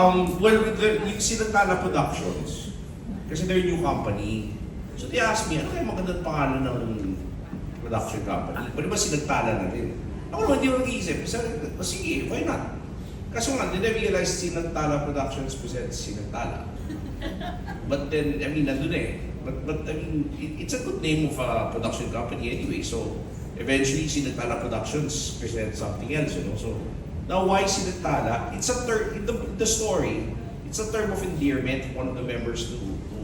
Um, well, with the, yung Sinatala Productions, kasi they're a new company. So they asked me, ano kaya magandang pangalan ng production company? Pwede ba Sinatala na rin? Ako naman, hindi ko nag-iisip. Sabi, oh, sige, why not? Kaso nga, then I realized Sinatala Productions presents Sinatala. But then, I mean, nandun eh. But, but I mean, it, it's a good name of a production company anyway. So, eventually, Sinatala Productions presents something else, you know. So, now why Sinatala? It's a term, in the, the story, it's a term of endearment, one of the members to, to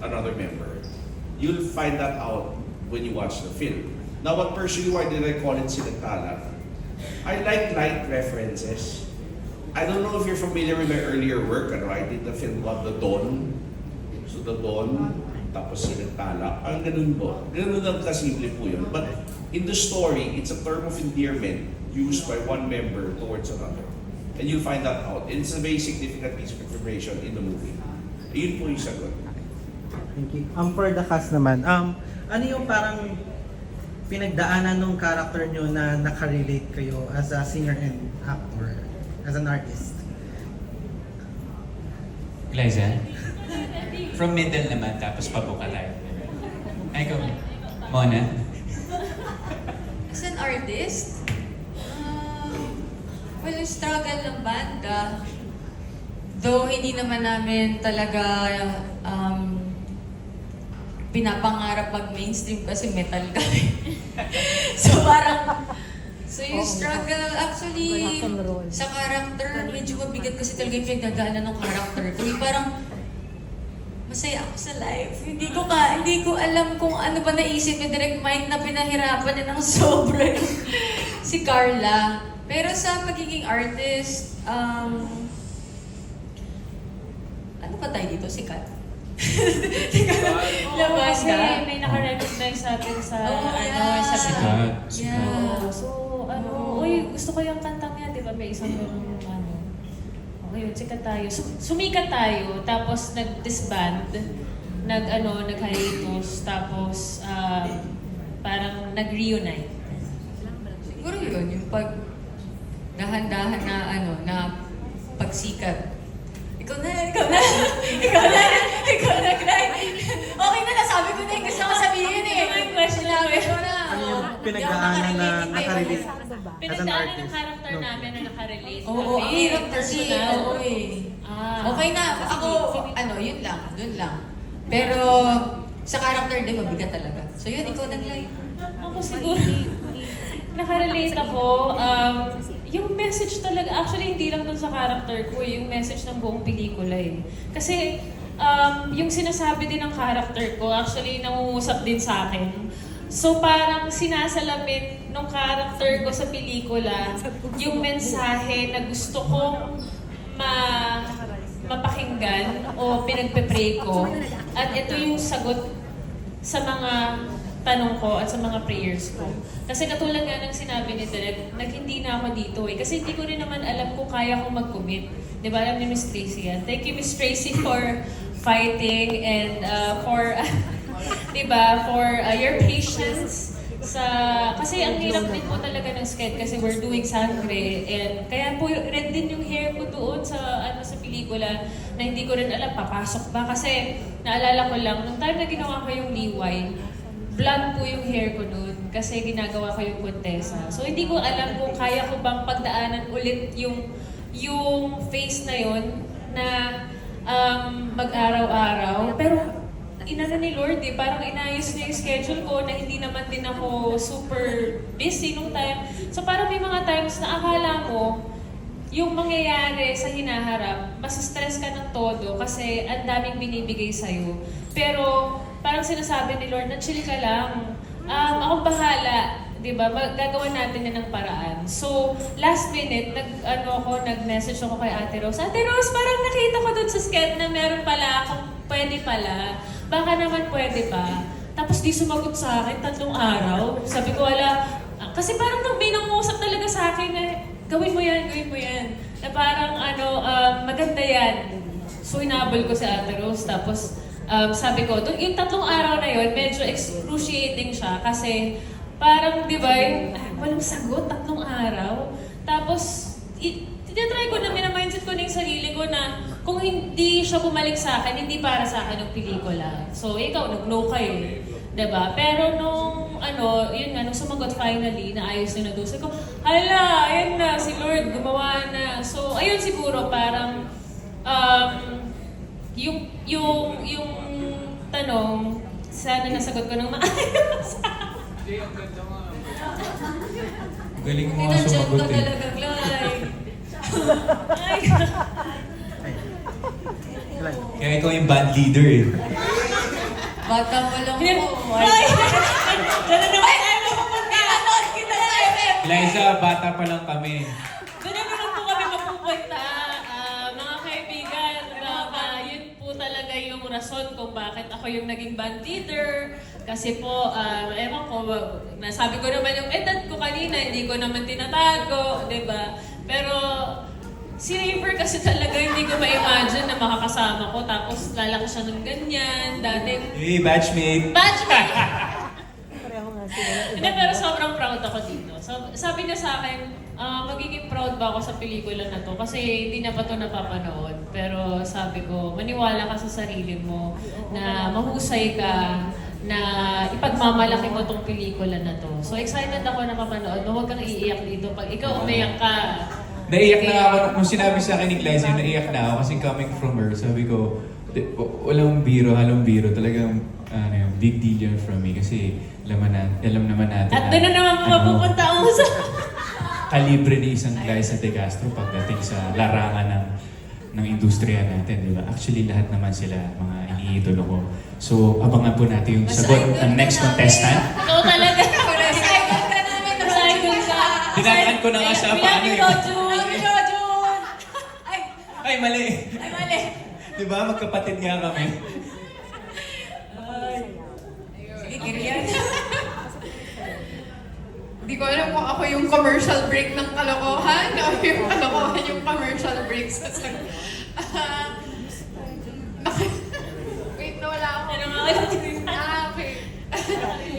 another member. You'll find that out when you watch the film. Now, what personally, why did I call it Sinatala? I like light references. I don't know if you're familiar with my earlier work. Ano, I did the film called The Dawn. So The Dawn, tapos Sinatala. Ang ganun po. Ganun lang kasimple po yun. But in the story, it's a term of endearment used by one member towards another. And you'll find that out. And it's a very significant piece of information in the movie. Yun po yung sagot. Thank you. Um, for the cast naman, um, ano yung parang pinagdaanan ng character nyo na nakarelate kayo as a singer and actor, as an artist? Glyza? From middle naman, tapos pabuka tayo. Ay, ikaw. Mona? As an artist, yung struggle ng banda, though hindi naman namin talaga um, pinapangarap mag mainstream kasi metal kami. so parang, so yung struggle actually sa character, medyo mabigat kasi talaga yung pinagdadaanan ng character. Yung parang, masaya ako sa life. Hindi ko ka, hindi ko alam kung ano ba naisip ni Direct Mike na pinahirapan niya ng sobra si Carla. Pero sa pagiging artist, um, ano pa tayo dito? Sikat? Teka lang, labas kasi ka? may nakarecognize sa atin sa, Oh, ano, yeah. sa Sikat. Yeah. Oo. So, ano, Oo. uy, gusto ko yung kantang yan, di ba? May isang ganun, ano. Okay, yun, sikat tayo. Sum- sumikat tayo, tapos nag-disband, nag, ano, nag-hiatus, tapos, ah, parang nag-reunite. Siguro yun, yung pag dahan-dahan na ano, na pagsikat. Ikaw na, ikaw na, ikaw na, ikaw na, Clyde. Okay na, nasabi ko na yung gusto ko sabihin eh. Ano yung question eh? ko na. Ano yung pinagdaanan na nakarelate Pinagdaanan ng character namin na nakarelate. Oo, oh, ang hirap kasi. personal. Oo eh. Ah. Okay na, ako, ano, yun lang, dun lang. Pero, sa character din, mabigat talaga. So yun, ikaw nag-live. Ako siguro, nakarelate ako. Um, yung message talaga, actually hindi lang dun sa character ko, eh, yung message ng buong pelikula eh. Kasi um, yung sinasabi din ng character ko, actually nangungusap din sa akin. So parang sinasalamin ng character ko sa pelikula yung mensahe na gusto kong ma mapakinggan o pinagpe-pray ko. At ito yung sagot sa mga tanong ko at sa mga prayers ko. Kasi katulad nga ng sinabi ni Derek, nag hindi na ako dito eh. Kasi hindi ko rin naman alam kung kaya kong mag-commit. Di ba alam ni Miss Tracy yan? Thank you Miss Tracy for fighting and uh, for, di ba, for uh, your patience sa kasi ang hirap din po talaga ng sked kasi we're doing sangre and kaya po red din yung hair ko doon sa ano sa pelikula na hindi ko rin alam papasok ba kasi naalala ko lang nung time na ginawa ko yung liway blonde po yung hair ko doon kasi ginagawa ko yung kontesa. So hindi ko alam kung kaya ko bang pagdaanan ulit yung yung face na yon na um, mag-araw-araw. Pero inano ni Lord eh, parang inayos niya yung schedule ko na hindi naman din ako super busy nung time. So parang may mga times na akala mo, yung mangyayari sa hinaharap, mas stress ka ng todo kasi ang daming binibigay sa'yo. Pero parang sinasabi ni Lord na chill ka lang. Um, akong bahala, 'di ba? Gagawa natin yan ng paraan. So, last minute, nag ano ako, nag-message ako kay Ate Rose. Ate Rose, parang nakita ko doon sa sked na meron pala akong pwede pala. Baka naman pwede pa. Tapos di sumagot sa akin tatlong araw. Sabi ko, wala. Kasi parang nung may nangusap talaga sa akin na gawin mo yan, gawin mo yan. Na parang ano, um, maganda yan. So inabol ko si Ate Rose. Tapos um, sabi ko, "Dun- yung tatlong araw na yun, medyo excruciating siya kasi parang, di ba, ah, walang sagot, tatlong araw. Tapos, tinatry ko na, minamindset ko na yung sarili ko na kung hindi siya bumalik sa akin, hindi para sa akin yung pelikula. So, ikaw, nag-no ka eh. 'Di ba? Pero nung, ano, yun nga, nung sumagot finally, na ayos na nag ko, hala, ayun na, si Lord, gumawa na. So, ayun siguro, parang, um, yung, yung, yung tanong, sana nasagot ko ng maayos. Galing mo nga sumagot ka eh. talaga. Ay, Ilan? Kaya ikaw yung band leader eh. Bata pa lang po. Ay! Ganun naman tayo mapupunta. Liza, bata pa lang kami. Rason kung bakit ako yung naging band leader. Kasi po, ah, ewan ko, nasabi ko naman yung edad ko kanina, hindi ko naman tinatago, di ba? Pero si River kasi talaga hindi ko ma-imagine na makakasama ko tapos lalaki siya ng ganyan, dating Hey, batchmate! Batchmate! Hindi, pero sobrang proud ako dito. So, sabi niya sa akin, ah, magiging proud ba ako sa pelikula na to? Kasi hindi na pa to napapanood. Pero sabi ko, maniwala ka sa sarili mo na mahusay ka na ipagmamalaki mo tong pelikula na to. So excited ako na mapanood mo. Huwag kang iiyak dito. Pag ikaw umiyak ka, Naiyak na ako, nung sinabi sa akin ni Glyce, naiyak na ako kasi coming from her, sabi ko, "Di- w- walang biro, halong biro, talagang ano yun, big deal yun from me kasi alam, na, alam naman natin at doon na naman ano, mapupunta ang usapan. Kalibre ni isang Glyce De Castro pagdating sa larangan ng ng industriya natin, di ba? Actually, lahat naman sila mga iniidolo ko. So, abangan po natin yung Mas sagot idol ng next contestant. Ikaw talaga. Excited ka namin. Mas idol ka. Dinaan ko na nga siya, paano you, yun? Love you, Rojun! Ay, Ay, mali! ay mali. Di ba? Magkapatid nga kami. Sige, Kirian. Hindi ko alam kung ako yung commercial break ng kalokohan o yung kalokohan yung commercial break sa sag... Ah, nak- Wait, nawala ako. Ano? Ah, okay.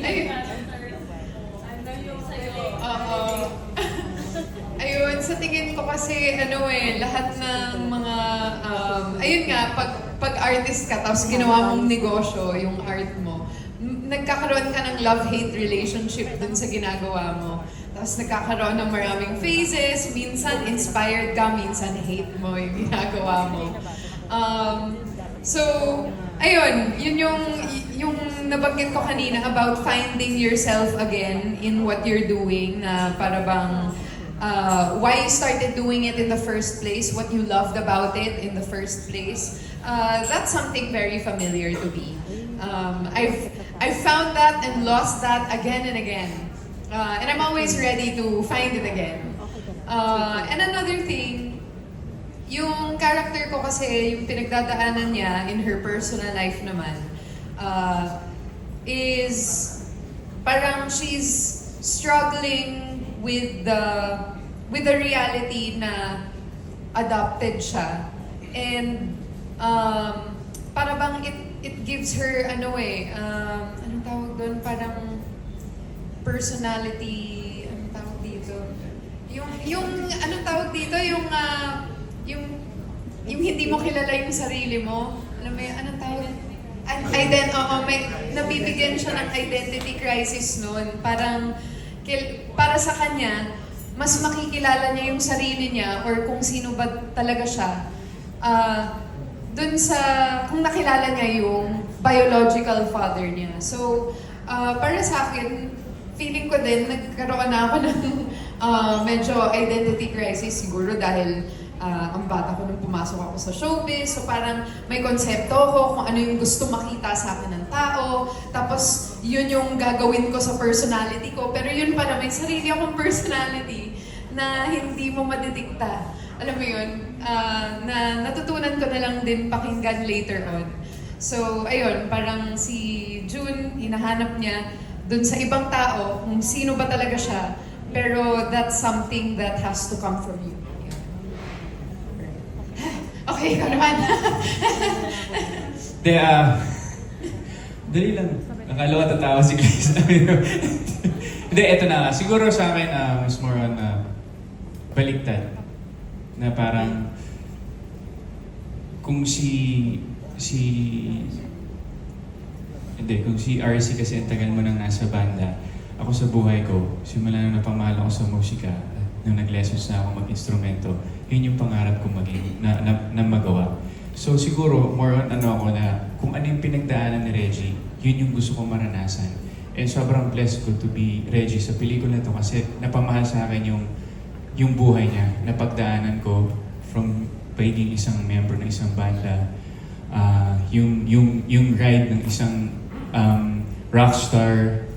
Ayun. Oo. Ayun, sa tingin ko kasi ano eh, lahat ng mga, um, ayun nga, pag, pag artist ka, tapos ginawa mong negosyo, yung art mo, nagkakaroon ka ng love-hate relationship dun sa ginagawa mo. Tapos nagkakaroon ng maraming phases, minsan inspired ka, minsan hate mo yung ginagawa mo. Um, so, ayun, yun yung, yung nabanggit ko kanina about finding yourself again in what you're doing na para bang uh, why you started doing it in the first place, what you loved about it in the first place. Uh, that's something very familiar to me. Um, I've, I've found that and lost that again and again. Uh, and I'm always ready to find it again. Uh, and another thing, yung character ko kasi, yung pinagdadaanan niya in her personal life naman, uh, is parang she's struggling with the with the reality na adopted siya. And um, para bang it, it gives her ano eh, um, anong tawag doon? Parang personality, anong tawag dito? Yung, yung, anong tawag dito? Yung, ah, yung, yung hindi mo kilala yung sarili mo. Alam mo yun, anong tawag? Ident oo, may nabibigyan siya ng identity crisis noon. Parang kil, para sa kanya, mas makikilala niya yung sarili niya or kung sino ba talaga siya. Ah, dun sa kung nakilala niya yung biological father niya. So, ah, para sa akin, feeling ko din nagkaroon na ako ng ah, medyo identity crisis siguro dahil ah, ang bata ko nung pumasok ako sa showbiz. So parang may konsepto ko kung ano yung gusto makita sa akin ng tao. Tapos yun yung gagawin ko sa personality ko. Pero yun pala, may sarili akong personality na hindi mo madidikta. Alam mo yun, ah, na natutunan ko na lang din pakinggan later on. So, ayun, parang si June, hinahanap niya dun sa ibang tao kung sino ba talaga siya. Pero that's something that has to come from you. Okay, ikaw naman. Hindi, ah... dali lang. Akala ko tatawa si Grace. Hindi, eto na. Siguro sa akin, ah, mas more on ah, baliktad. Na parang kung si si hindi, kung si RC kasi ang tagal mo nang nasa banda, ako sa buhay ko, simula nung napamahal ako sa musika, nung nag-lessons na ako mag-instrumento, yun yung pangarap ko maging, na, na, na magawa. So siguro, more on ano ako na, kung ano yung pinagdaanan ni Reggie, yun yung gusto ko maranasan. And sobrang blessed ko to be Reggie sa pelikula to kasi napamahal sa akin yung yung buhay niya, napagdaanan ko from pagiging isang member ng isang banda, ah, yung, yung, yung ride ng isang um, rockstar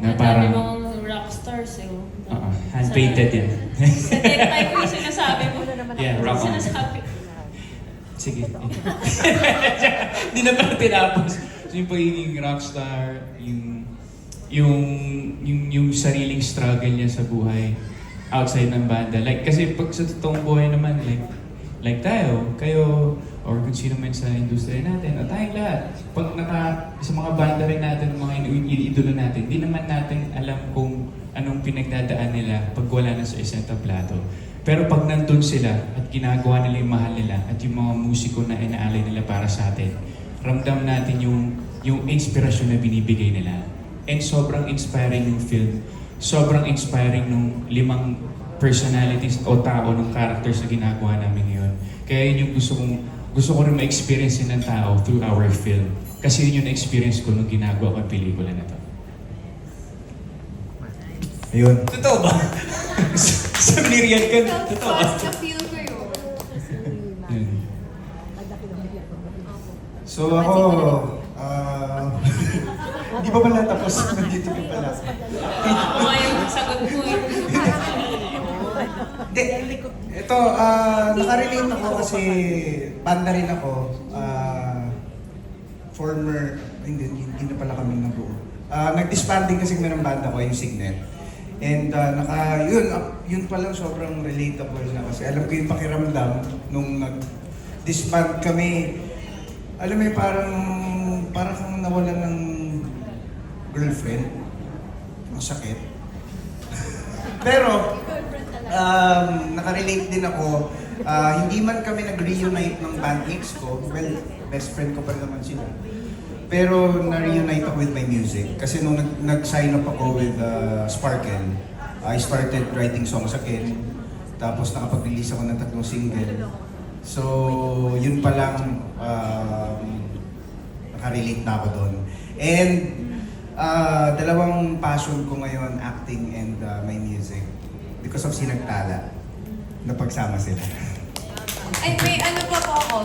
na Ang dami parang mong rockstars eh. oh. Oo, hand-painted yan. Sa necktie ko yung sinasabi mo. Yeah, rock on. Sinasabi. Sige. Hindi na pala tinapos. So yung pagiging rockstar, yung, yung, yung, yung sariling struggle niya sa buhay outside ng banda. Like, kasi pag sa totoong buhay naman, like, like tayo, kayo, or kung sino man sa industriya natin, o tayong lahat, pag naka, sa mga banda rin natin, mga iniidolo natin, di naman natin alam kung anong pinagdadaan nila pag wala na sa isang tablato. Pero pag nandun sila at ginagawa nila yung mahal nila at yung mga musiko na inaalay nila para sa atin, ramdam natin yung, yung inspirasyon na binibigay nila. And sobrang inspiring yung film. Sobrang inspiring nung limang personalities o tao, ng characters na ginagawa namin ngayon. Kaya yun yung gusto kong gusto ko rin ma-experience ng tao through our film. Kasi yun yung na-experience ko nung ginagawa ko yung pelikula na to. Ayun. Totoo ba? sa Miriam ka, totoo ba? Feel ko yun. So ako, ah, hindi pa pala tapos. Nandito pa pala. Nga yung sagot mo eh. Hindi, ito, ah, nakarelate ako kasi banda rin ako. Ah, former, hindi, hindi na pala kami nabuo. Ah, nag-disbanding kasi ng banda ko, yung Signet. And ah, naka, yun, yun pa lang sobrang relatable na kasi alam ko yung pakiramdam nung nag-disband kami. Alam mo parang, parang kang nawalan ng girlfriend. Masakit. Pero, um, nakarelate din ako. Ah, hindi man kami nag-reunite ng bandmates ko. Well, best friend ko pa naman sila. Pero na-reunite ako with my music. Kasi nung nag- nag-sign up ako with uh, Sparkle, I started writing songs again. Tapos nakapag-release ako ng tatlong single. So, yun pa lang, um, nakarelate na ako doon. And ah, dalawang passion ko ngayon, acting and uh, my music. Because of Sinagtala, napagsama sila. Ay, may ano pa po ako.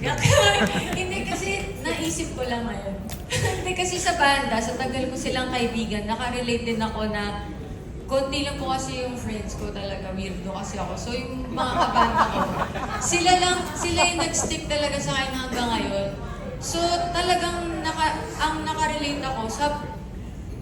Hindi kasi naisip ko lang ngayon. Hindi kasi sa banda, sa tagal ko silang kaibigan, nakarelate din ako na konti lang po kasi yung friends ko talaga, weirdo kasi ako. So yung mga kabanda ko, sila lang, sila yung nag-stick talaga sa akin hanggang ngayon. So talagang naka, ang nakarelate ako sa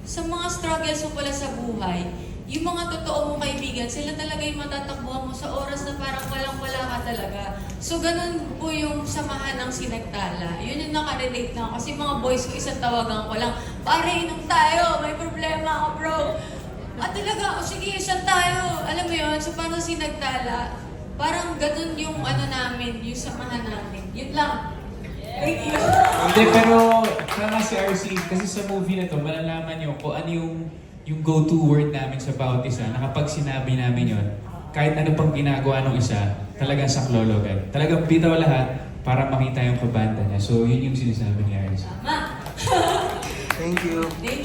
sa mga struggles mo pala sa buhay, yung mga totoo mong kaibigan, sila talaga yung matatakbuhan mo sa oras na parang walang-wala ka talaga. So, ganun po yung samahan ng sinagtala. Yun yung nakarelate na. Kasi mga boys ko, isang tawagan ko lang, pare, inom tayo, may problema ako, bro. At talaga, o sige, isang tayo. Alam mo yun, so parang sinagtala, parang ganun yung ano namin, yung samahan namin. Yun lang. Thank you. Hindi, pero tama si RC, kasi sa movie na to, malalaman nyo kung ano yung, yung go-to word namin sa bawat isa, na kapag sinabi namin yon kahit ano pang ginagawa ng isa, talagang saklolo agad. Talagang bitaw lahat para makita yung kabanda niya. So, yun yung sinasabi ni RC. Tama. Thank you. Thank you.